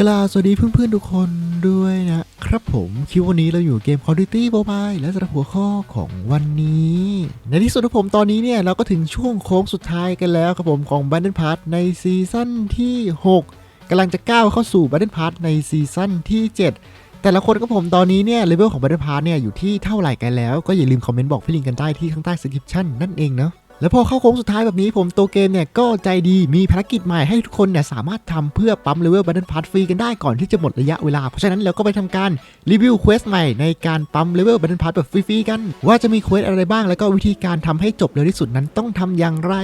กล่าวสวัสดีเพื่อนๆทุกคนด้วยนะครับผมคลิปวันนี้เราอยู่เกม Call of Duty Mobile และสำหรับหัวข้อของวันนี้ ในที่สุดของผมตอนนี้เนี่ย เราก็ถึงช่วงโค้งสุดท้ายกันแล้วครับผมของ Battle Pass ในซีซั่นที่ 6กำลังจะก้าวเข้าสู่ Battle Pass ในซีซั่นที่ 7 แต่ละคนกับผมตอนนี้เนี่ยเลเวลของ Battle Pass เนี่ยอยู่ที่เท่าไหร่กันแล้วก็อย่าลืมคอมเมนต์บอกพี่ลิงกันได้ที่ข้างใต้ description นั่นเองเนาะ แล้วพอเข้าโค้งสุดท้ายแบบนี้ผมโตเกมเนี่ยก็ใจดีมีภารกิจใหม่ให้ทุกคนเนี่ยสามารถทำเพื่อปั๊มเลเวลบัตเทิลพาร์ทฟรีกันได้ก่อนที่จะหมดระยะเวลา เพราะฉะนั้นเราก็ไปทำการรีวิวเควสใหม่ในการปั๊มเลเวลบัตเทิลพาร์ทแบบฟรีๆกัน ว่าจะมีเควสอะไรบ้างแล้วก็วิธีการทำให้จบเร็วที่สุดนั้นต้องทำอย่างไร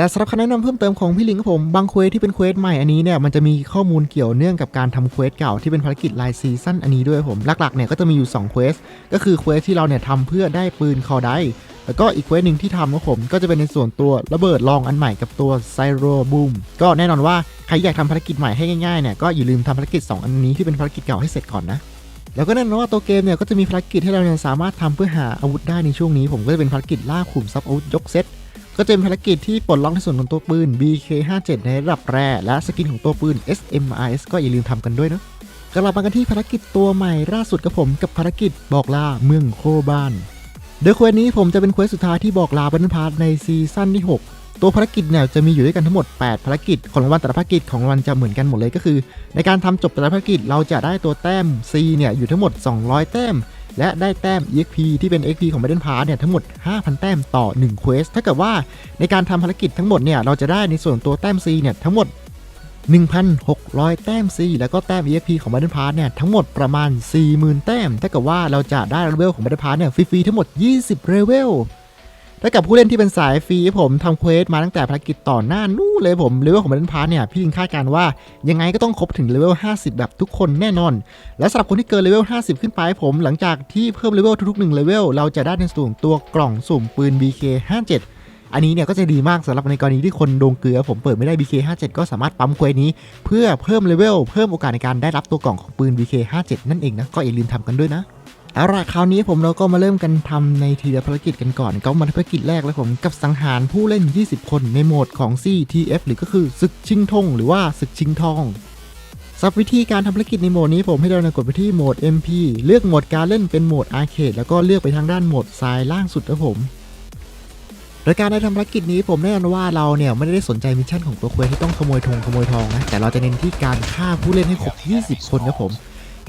แต่สำหรับคำแนะนำเพิ่มเติมของพี่ลิงครับผม บางเควสที่เป็นเควสใหม่อันนี้เนี่ยมันจะมีข้อมูลเกี่ยวเนื่องกับการทำเควสเก่าที่เป็นภารกิจรายซีซั่นอันนี้ด้วยผมหลักๆเนี่ยก็จะมีอยู่2เควสก็คือเควสที่เราเนี่ยทำเพื่อได้ปืนคอได้แล้วก็อีกเควสหนึ่งที่ทำของผมก็จะเป็นในส่วนตัวระเบิดลองอันใหม่กับตัวไซโรบูมก็แน่นอนว่าใครอยากทำภารกิจใหม่ให้ง่ายๆเนี่ยก็อย่าลืมทำภารกิจ 2 อันนี้ที่เป็นภารกิจเก่าให้เสร็จก่อนนะแล้วก็แน่นอนว่าตัวเกมเนี่ยก็จะมีภารกิจให้เราเนี่ยสามารถทำเพื่อหาอาวุธได้ในช่วงนี้ ผมก็จะเป็นภารกิจล่าขุมทรัพย์อาวุธยกเซต ก็จะเป็นภารกิจที่ปลดล็อกในส่วนของตัวปืน BK57 ในระดับแร่และสกินของตัวปืน SMRS ก็อย่าลืมทำกันด้วยนะกลับมากันที่ภารกิจตัวใหม่ล่าสุดกับผมกับภารกิจบอกลาเมืองโคบาน โดยเควสนี้ผมจะเป็นเควสสุดท้ายที่บอกลาบันพาร์ทในซีซั่นที่ 6 ตัวภารกิจเนี่ยจะมีอยู่ด้วยกันทั้งหมด 8 ภารกิจของรางวัลแต่ละภารกิจของรางวัลจะเหมือนกันหมดเลยก็คือ ในการทำจบแต่ละภารกิจเราจะได้ตัวแต้ม C เนี่ยอยู่ทั้งหมด 200 แต้ม และได้แต้ม EXP ที่เป็น XP ของ Battle Pass เนี่ยทั้งหมด 5,000 แต้มต่อ1เควสถ้าเกิดว่าในการทำภารกิจทั้งหมดเนี่ยเราจะได้ในส่วนตัวแต้ม C เนี่ยทั้งหมด 1,600 แต้ม C แล้วก็แต้ม EXP ของ Battle Pass เนี่ยทั้งหมดประมาณ 40,000 แต้ม ถ้าเกิดว่าเราจะได้เลเวลของ Battle Pass เนี่ยฟรีๆทั้งหมด 20เลเวล ถ้ากับผู้เล่นที่เป็นสายฟรีผมทำเควสมาตั้งแต่ภารกิจต่อหน้านู่นเลยผมเลเวลของ Battle Pass เนี่ยพี่ลิงคาดการว่ายังไงก็ต้องครบถึงเลเวล 50 แบบทุกคนแน่นอน และสำหรับคนที่เกินเลเวล 50 ขึ้นไปผม หลังจากที่เพิ่มเลเวลทุกๆ1เลเวลเราจะได้ในส่วนตัวกล่องสุ่มปืน BK57 อันนี้เนี่ยก็จะดีมากสำหรับในกรณีที่คนโดงเกลือผมเปิดไม่ได้ BK57 ก็สามารถปั๊มเควสนี้ เพื่อเพิ่มเลเวลเพิ่มโอกาสในการได้รับตัวกล่องของปืน BK57 นั่นเองนะก็อย่าลืมทำกันด้วยนะ เอาล่ะคราวนี้ผมเราก็มาเริ่มกันทำในทีละภารกิจกันก่อนก็มาภารกิจแรกเลยผมกับสังหารผู้เล่น 20 คนในโหมดของ CTF หรือก็คือศึกชิงทงหรือว่าศึกชิงทองสำหรับวิธีการทำภารกิจในโหมดนี้ผมให้เรากดไปที่โหมด MP เลือกโหมดการเล่นเป็นโหมดอาร์เคดแล้วก็เลือกไปทางด้านโหมดซ้ายล่างสุดนะผมโดยการได้ทำภารกิจนี้ผมแน่นอนว่าเราเนี่ยไม่ได้สนใจมิชชั่นของตัวเควสที่ต้องขโมยธงขโมยทองนะแต่เราจะเน้นที่การฆ่าผู้เล่นให้ครบ 20 คนนะผม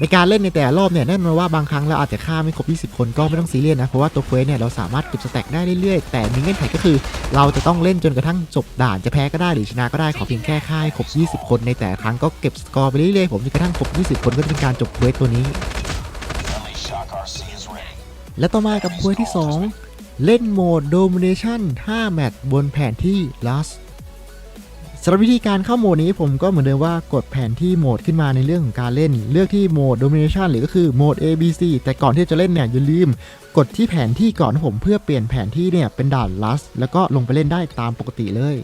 ในการเล่นในแต่รอบเนี่ยแน่นอนว่าบางครั้งเราอาจจะฆ่าไม่ครบ 20 คนก็ไม่ต้องซีเรียสนะ เพราะว่าตัวเควสเนี่ยเราสามารถเก็บสแต็กได้เรื่อยๆ แต่มีเงื่อนไขก็คือ เราจะต้องเล่นจนกระทั่งจบด่านจะแพ้ก็ได้หรือชนะก็ได้ขอเพียงแค่ฆ่าครบ 20 คนในแต่ครั้งก็เก็บสกอร์ไปเรื่อยๆผมจนกระทั่งครบ 20 คนก็จะเป็นการจบเควสตัวนี้ และต่อมากับเควสที่ 2 เล่นโหมด Domination 5 แมตช์บนแผนที่ Last สำหรับวิธีการเข้าโหมดนี้ผมก็เหมือนเดิมว่ากดแผนที่โหมดขึ้นมาในเรื่องของการเล่น เลือกที่โหมด Domination หรือก็คือโหมด ABC แต่ก่อนที่จะเล่นเนี่ยอย่าลืม กดที่แผนที่ก่อนผมเพื่อเปลี่ยนแผนที่เนี่ยเป็นด่าน Last แล้วก็ลงไปเล่นได้ตามปกติเลย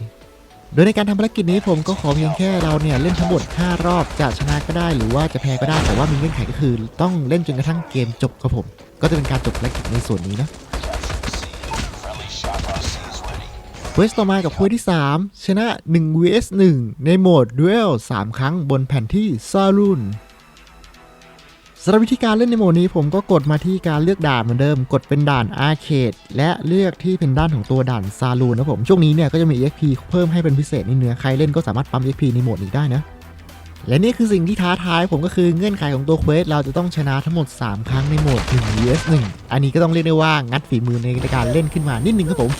โดยในการทำภารกิจนี้ผมก็ขอเพียงแค่เราเนี่ยเล่นทั้งหมด 5 รอบจะชนะก็ได้ หรือว่าจะแพ้ก็ได้แต่ว่ามีเงื่อนไขก็คือ ต้องเล่นจนกระทั่งเกมจบครับผม ก็จะเป็นการจบภารกิจในส่วนนี้นะ เวสต่อมากับควสที่ 3 ชนะ 1 vs 1 ในโหมดดูเอล3ครั้งบนแผ่นที่ซาลูนสำหรับวิธีการเล่นในโหมดนี้ผมก็กดมาที่การเลือกด่านเหมือนเดิม กดเป็นด่านอาร์เคดและเลือกที่เป็นด้านของตัวด่านซาลูนนะผมช่วงนี้เนี่ยก็จะมี EXP เพิ่มให้เป็นพิเศษในเนื้อใครเล่นก็สามารถปั๊ม EXP ในโหมดนี้ได้นะและนี่คือสิ่งที่ท้าทายผมก็คือเงื่อนไขของตัวเควสเราจะต้องชนะทั้งหมด 3 ครั้งในโหมด1 vs 1อันนี้ก็ต้องเรียกได้ว่างัดฝีมือในการเล่นขึ้นมานิดนึงครับผม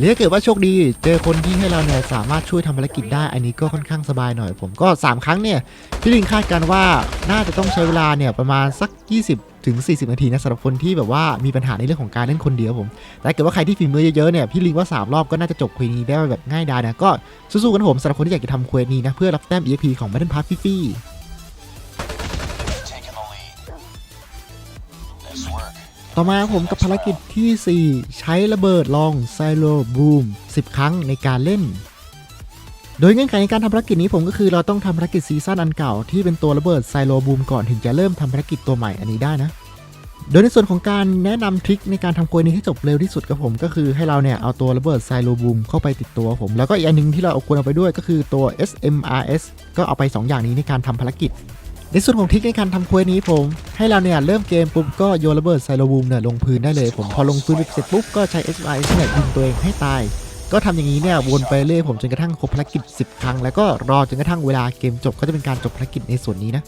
หรือถ้าเกิดว่าโชคดีเจอคนที่ให้เราเนี่ยสามารถช่วยทำภารกิจได้ อันนี้ก็ค่อนข้างสบายหน่อย ผมก็ 3 ครั้งเนี่ยพี่ลิงคาดการณ์ว่าน่าจะต้องใช้เวลาเนี่ยประมาณสัก 20ถึง40 นาทีนะสำหรับคนที่แบบว่ามีปัญหาในเรื่องของการเล่นคนเดียวผม แต่ถ้าเกิดว่าใครที่ฝีมือเยอะๆเนี่ยพี่ลิงว่า 3 รอบก็น่าจะจบควสนี้ได้แบบง่ายดายนะก็สู้ๆกันผมสำหรับคนที่อยากจะทำควสนี้นะเพื่อรับแต้ม EXP ของ Battle Pass ฟรีๆ ต่อมาผมกับภารกิจที่ 4 ใช้ระเบิดลองไซโลบูม 10 ครั้งในการเล่น โดยเงื่อนไขในการทำภารกิจนี้ผมก็คือเราต้องทำภารกิจซีซั่นอันเก่าที่เป็นตัวระเบิดไซโลบูมก่อนถึงจะเริ่มทำภารกิจตัวใหม่อันนี้ได้นะ โดยในส่วนของการแนะนำทริคในการทำโกยนี้ให้จบเร็วที่สุดกับผม ก็คือให้เราเนี่ยเอาตัวระเบิดไซโลบูมเข้าไปติดตัวผม แล้วก็อีกอันหนึงที่เราเอาควรเอาไปด้วยก็คือตัว SMRS ก็เอาไป 2 อย่างนี้ในการทำภารกิจ ในส่วนของทริคในการทำเควสนี้ผม ให้เราเนี่ยเริ่มเกมปุ๊บก็โยนระเบิดไซโลบูมเนี่ยลงพื้นได้เลยผมพอลงพื้นเสร็จปุ๊บก็ใช้ SMRS เนี่ยยิงตัวเองให้ตาย ก็ทำอย่างนี้เนี่ยวนไปเรื่อยผมจนกระทั่งครบภารกิจ 10 ครั้ง แล้วก็รอจนกระทั่งเวลาเกมจบก็จะเป็นการจบภารกิจในส่วนนี้นะ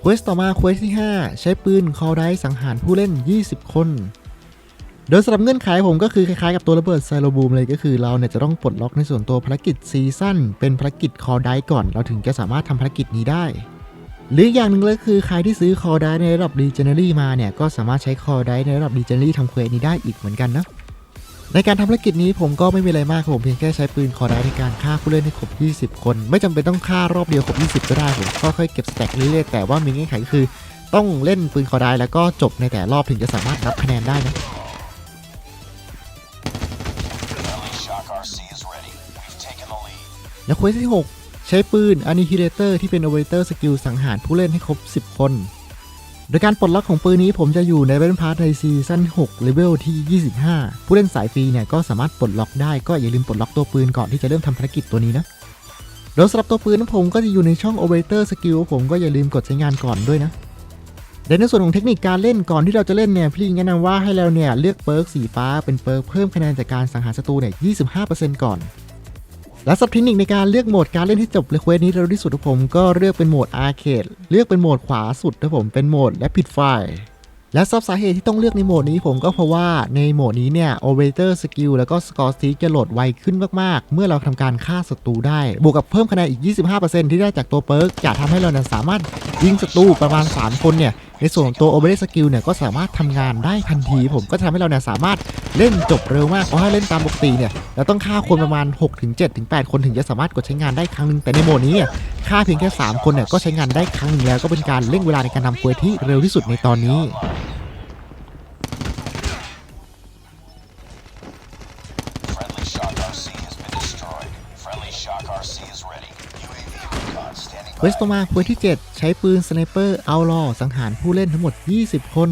เควสต่อมาเควสที่ 5 ใช้ปืนคอไดสังหารผู้เล่น 20 คน โดยสำหรับเงื่อนไขผมก็คือคล้ายๆกับตัวระเบิดไซโลบูมเลยก็คือเราเนี่ยจะต้องปลดล็อกในส่วนตัวภารกิจซีซั่นเป็นภารกิจคอได้ก่อน เราถึงจะสามารถทำภารกิจนี้ได้ หรืออย่างหนึ่งเลยคือใครที่ซื้อคอได้ในระดับดีเจเนอรี่มาเนี่ยก็สามารถใช้คอได้ในระดับดีเจเนอรี่ทำเควสนี้ได้อีกเหมือนกันนะในการทำภารกิจนี้ผมก็ไม่มีอะไรมากผมเพียงแค่ใช้ปืนคอได้ในการฆ่าผู้เล่นให้ครบ 20 คน ไม่จำเป็นต้องฆ่ารอบเดียวครบ 20 ก็ได้ผมก็ค่อยๆเก็บสแต็กเรื่อยๆแต่ว่ามีเงื่อนไขคือ ต้องเล่นปืนคอได้แล้วก็จบในแต่รอบถึงจะสามารถรับคะแนนได้นะ และเควสที่ 6 ใช้ปืน Annihilator ที่เป็น Operator Skill สังหารผู้เล่นให้ครบ 10 คน โดยการปลดล็อกของปืนนี้ผมจะอยู่ใน Battle Pass ในซีซั่น6เลเวลที่ 25 ผู้เล่นสายฟรีเนี่ยก็สามารถปลดล็อกได้ก็อย่าลืมปลดล็อกตัวปืนก่อนที่จะเริ่มทำภารกิจตัวนี้นะโดยสำหรับตัวปืนนั้นผมก็จะอยู่ในช่อง Operator Skill ผมก็อย่าลืมกดใช้งานก่อนด้วยนะ และในส่วนของเทคนิคการเล่นก่อนที่เราจะเล่นเนี่ยพี่แนะนำว่าให้เราเนี่ยเลือกเปิร์กสีฟ้าเป็นเปิร์กเพิ่มคะแนนจากการสังหารศัตรูเนี่ย 25%ก่อน และสับเทคนิคในการเลือกโหมดการเล่นที่จบเลเควสนี้เร็วที่สุดของผมก็เลือกเป็นโหมดอาร์เคดเลือกเป็นโหมดขวาสุดนะผมเป็นโหมดและปิดไฟ และซับสาเหตุที่ต้องเลือกในโหมดนี้ผมก็เพราะว่าในโหมดนี้เนี่ย Operator Skill แล้วก็ Score Stick จะโหลดไวขึ้นมาก ๆ เมื่อเราทำการฆ่าศัตรูได้ บวกกับเพิ่มคะแนนอีก 25%ที่ได้จากตัวเปิร์กจะทำให้เราเนี่ยสามารถยิงศัตรูประมาณ 3 คนเนี่ย ในส่วนของตัว Operator Skill เนี่ยก็สามารถทำงานได้ทันที ผมก็ทำให้เราเนี่ยสามารถเล่นจบเร็วมากเพราะถ้าเล่นตามปกติเนี่ยเราต้องฆ่าคนประมาณ 6-7-8คนถึงจะสามารถกดใช้งานได้ครั้งหนึ่งแต่ในโหมดนี้เนี่ยฆ่าเพียงแค่ 3 คนเนี่ยก็ใช้งานได้ครั้งหนึงแล้วก็เป็นการเร่งเวลาในการทำเควสที่เร็วที่สุดในตอนนี้ ควสตมาเควสที่ 7 ใช้ปืนสไนเปอร์เอาลอสังหารผู้เล่นทั้งหมด 20 คน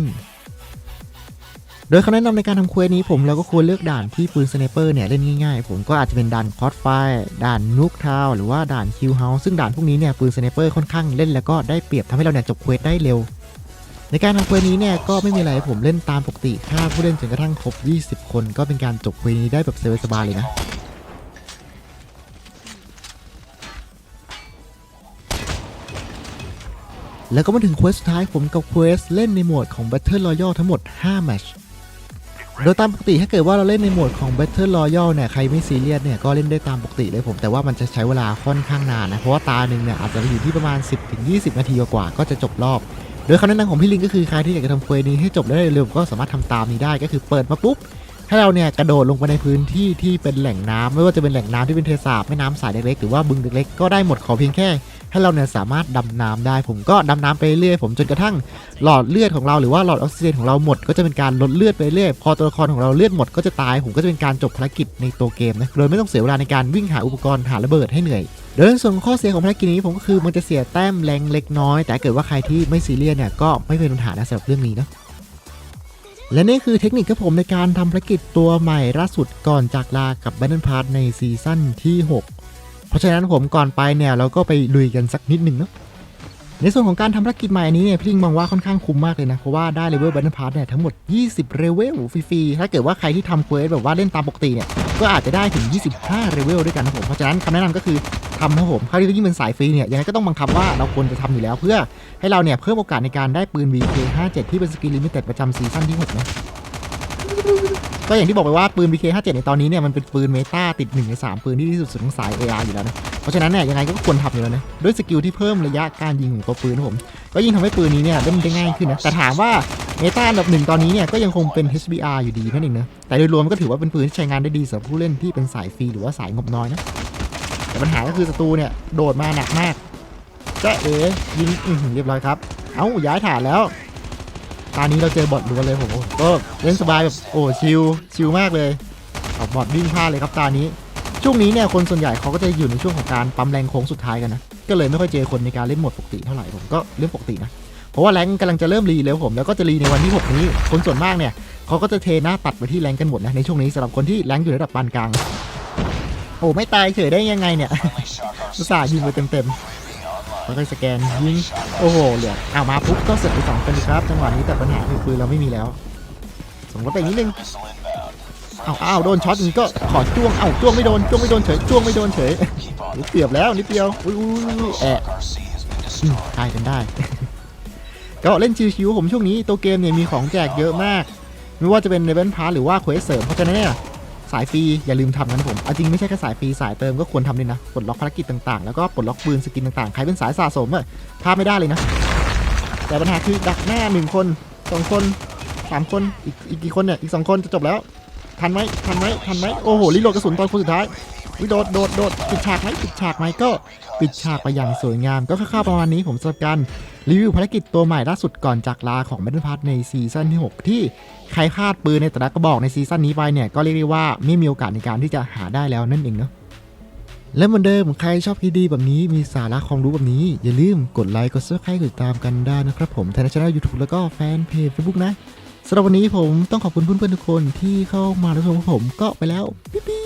โดยคำแนะนำในการทำเควสนี้ผมเราก็ควรเลือกด่านที่ปืนสไนเปอร์เนี่ยเล่นง่ายๆ ผมก็อาจจะเป็นด่านคอร์สไฟด่านนุกทาวหรือว่าด่านคิวเฮาส์ซึ่งด่านพวกนี้เนี่ยปืนสไนเปอร์ค่อนข้างเล่นแล้วก็ได้เปรียบทำให้เราเนี่ยจบเควสได้เร็ว ในการทำเควสนี้เนี่ยก็ไม่มีอะไรผมเล่นตามปกติฆ่าผู้เล่นจนกระทั่งครบ 20 คน ก็เป็นการจบเควสนี้ได้แบบสบายๆเลยนะ แล้วก็มาถึงเควสสุดท้ายผมกับเควสเล่นในโหมดของ Battle Royale ทั้งหมด 5 แมตช์โดยตามปกติถ้าเกิดว่าเราเล่นในโหมดของ Battle Royale เนี่ยใครไม่ซีเรียสเนี่ยก็เล่นได้ตามปกติเลยผม แต่ว่ามันจะใช้เวลาค่อนข้างนานนะ เพราะว่าตาหนึ่งเนี่ยอาจจะอยู่ที่ประมาณ 10-20 นาทีกว่าก็จะจบรอบ โดยคำแนะนำของพี่ลิงก็คือใครที่อยากจะทำเควสนี้ให้จบได้เร็วก็สามารถทำตามนี้ได้ก็คือเปิดมาปุ๊บให้เราเนี่ยกระโดดลงไปในพื้นที่ที่เป็นแหล่งน้ำไม่ว่าจะเป็นแหล่งน้ำที่เป็นเทสาบแม่น้ำสายเล็กๆหรือว่าบึงเล็กๆก็ได้หมดขอเพียงแค่ ให้เราเนี่ยสามารถดำน้ำได้ ผมก็ดำน้ำไปเรื่อยผมจนกระทั่งหลอดเลือดของเราหรือว่าหลอดออกซิเจนของเราหมดก็จะเป็นการลดเลือดไปเรื่อยพอตัวละครของเราเลือดหมดก็จะตายผมก็จะเป็นการจบภารกิจในตัวเกมนะโดยไม่ต้องเสียเวลาในการวิ่งหาอุปกรณ์หาระเบิดให้เหนื่อยโดยในส่วนข้อเสียของภารกิจนี้ผมก็คือมันจะเสียแต้มแรงเล็กน้อย แต่เกิดว่าใครที่ไม่ซีเรียสเนี่ยก็ไม่เป็นปัญหานะสำหรับเรื่องนี้นะและนี่คือเทคนิคครับผมในการทำภารกิจตัวใหม่ล่าสุดก่อนจากลากับ Battle Pass ในซีซั่นที่ 6 เพราะฉะนั้นผมก่อนไปเนี่ยเราก็ไปลุยกันสักนิดหนึ่งเนาะในส่วนของการทำภารกิจใหม่นี้เนี่ยพี่ลิงมองว่าค่อนข้างคุ้มมากเลยนะ เพราะว่าได้เลเวล Battle Pass เนี่ยทั้งหมด 20 เลเวลฟรีๆ ถ้าเกิดว่าใครที่ทำเควสแบบว่าเล่นตามปกติเนี่ย ก็อาจจะได้ถึง 25 เลเวลด้วยกันนะผม เพราะฉะนั้นคำแนะนำก็คือทำนะผมใครที่ยิ่งเป็นสายฟรีเนี่ยยังไงก็ต้องบังคับว่าเราควรจะทำอยู่แล้วเพื่อให้เราเนี่ยเพิ่มโอกาสในการได้ปืน VK57 ที่เป็นสกิลลิมิเต็ดประจำซีซั่นที่6นะ ก็อย่างที่บอกไปว่าปืน BK57 ในตอนนี้เนี่ยมันเป็นปืนเมตาติด1ใน3ปืนที่ดีที่สุดของสาย AR อยู่แล้วนะเพราะฉะนั้นเนี่ยยังไงก็ควรทำอยู่แล้วนะด้วยสกิลที่เพิ่มระยะการยิงของตัวปืนนะผมก็ยิ่งทำให้ปืนนี้เนี่ยเล่นได้ง่ายขึ้นนะแต่ถามว่าเมตาอันดับหนึ่งตอนนี้เนี่ยก็ยังคงเป็น HBR อยู่ดีนั่นเองนะแต่โดยรวมก็ถือว่าเป็นปืนที่ใช้งานได้ดีสำหรับผู้เล่นที่เป็นสายฟรีหรือว่าสายงบน้อยนะแต่ปัญหาก็คือศัตรูเนี่ยโดดมาหนักมากจะเอ๋ยิงอือเรียบร้อยครับเอ้าย้ายฐานแล้ว ตอนนี้เราเจอบอทล้วนเลยผมโอ้ก็เล่นสบายแบบโอ้ชิลชิลมากเลยเอาบอทวิ่งพลาดเลยครับตอนนี้ ช่วงนี้เนี่ยคนส่วนใหญ่เขาก็จะอยู่ในช่วงของการปั๊มแรงโค้งสุดท้ายกันนะก็เลยไม่ค่อยเจอคนในการเล่นหมดปกติเท่าไหร่ผมก็เรื่องปกตินะเพราะว่าแรงกำลังจะเริ่มรีแล้วผมแล้วก็จะรีในวันที่ 6 นี้ คนส่วนมากเนี่ยเขาก็จะเทหน้าตัดไปที่แรงกันหมดนะในช่วงนี้สำหรับคนที่แรงอยู่ระดับปานกลางโอ้ไม่ตายเฉยได้ยังไงเนี่ยอุตส่าห์ยิงไปเต็มๆ แล้วก็สแกนยิงโอ้โหเหลือเอามาปุ๊บก็เสร็จไปสองคนครับจังหวะนี้แต่ปัญหาคือปืนเราไม่มีแล้วสมมติไปนิดนึง Missile inbound. อ้าวอ้าโดนช็อตอย่างนี้ก็ขอจ้วงเอ้าจ้วงไม่โดนจ้วงไม่โดนเฉยจ้วงไม่โดนเฉยนิดเดียวแล้วนิดเดียวอุ้ยแอะ Shock RC has been อืม destroyed. ตายกันได้ ก็เล่นชิวๆผมช่วงนี้ตัวเกมเนี่ยมีของแจกเยอะมาก ไม่ว่าจะเป็นในเวนพาร์หรือว่าเควสเสริมเพราะฉะนั้นเนี่ย สายฟรีอย่าลืมทำกันผมเอาจริงไม่ใช่แค่สายฟรีสายเติมก็ควรทำด้วยนะปลดล็อกภารกิจต่างๆ แล้วก็ปลดล็อกปืนสกินต่างๆ ใครเป็นสายสะสมอะพลาดไม่ได้เลยนะ แต่ปัญหาคือดักหน้าหนึ่งคนสองคนสามคนอีกอีกกี่คนเนี่ยอีกสองคนจะจบแล้ว ทันไหมทันไหมทันไหมโอ้โหรีโหลดกระสุนตอนคนสุดท้ายวิโดดโดดโดดปิดฉากไหมปิดฉากไหมก็ปิดฉากไปอย่างสวยงาม ก็ค่าๆประมาณนี้ผมสำหรับการ รีวิวภารกิจตัวใหม่ล่าสุดก่อนจากลาของ Battle Pass ในซีซั่นที่ 6 ที่ใครพลาดปืนในแต่ละกระบอกในซีซั่นนี้ไปเนี่ย ก็เรียกได้ว่าไม่มีโอกาสในการที่จะหาได้แล้วนั่นเองเนาะและเหมือนเดิมใครชอบคลิปดีแบบนี้มีสาระความรู้แบบนี้ อย่าลืมกดไลค์กดซับสไครต์กดติดตามกันได้นะครับผมทางช่องยูทูบแล้วก็แฟนเพจ Facebook นะสำหรับวันนี้ผมต้องขอบคุณเพื่อนๆทุกคนที่เข้ามารับชมผมก็ไปแล้วบ๊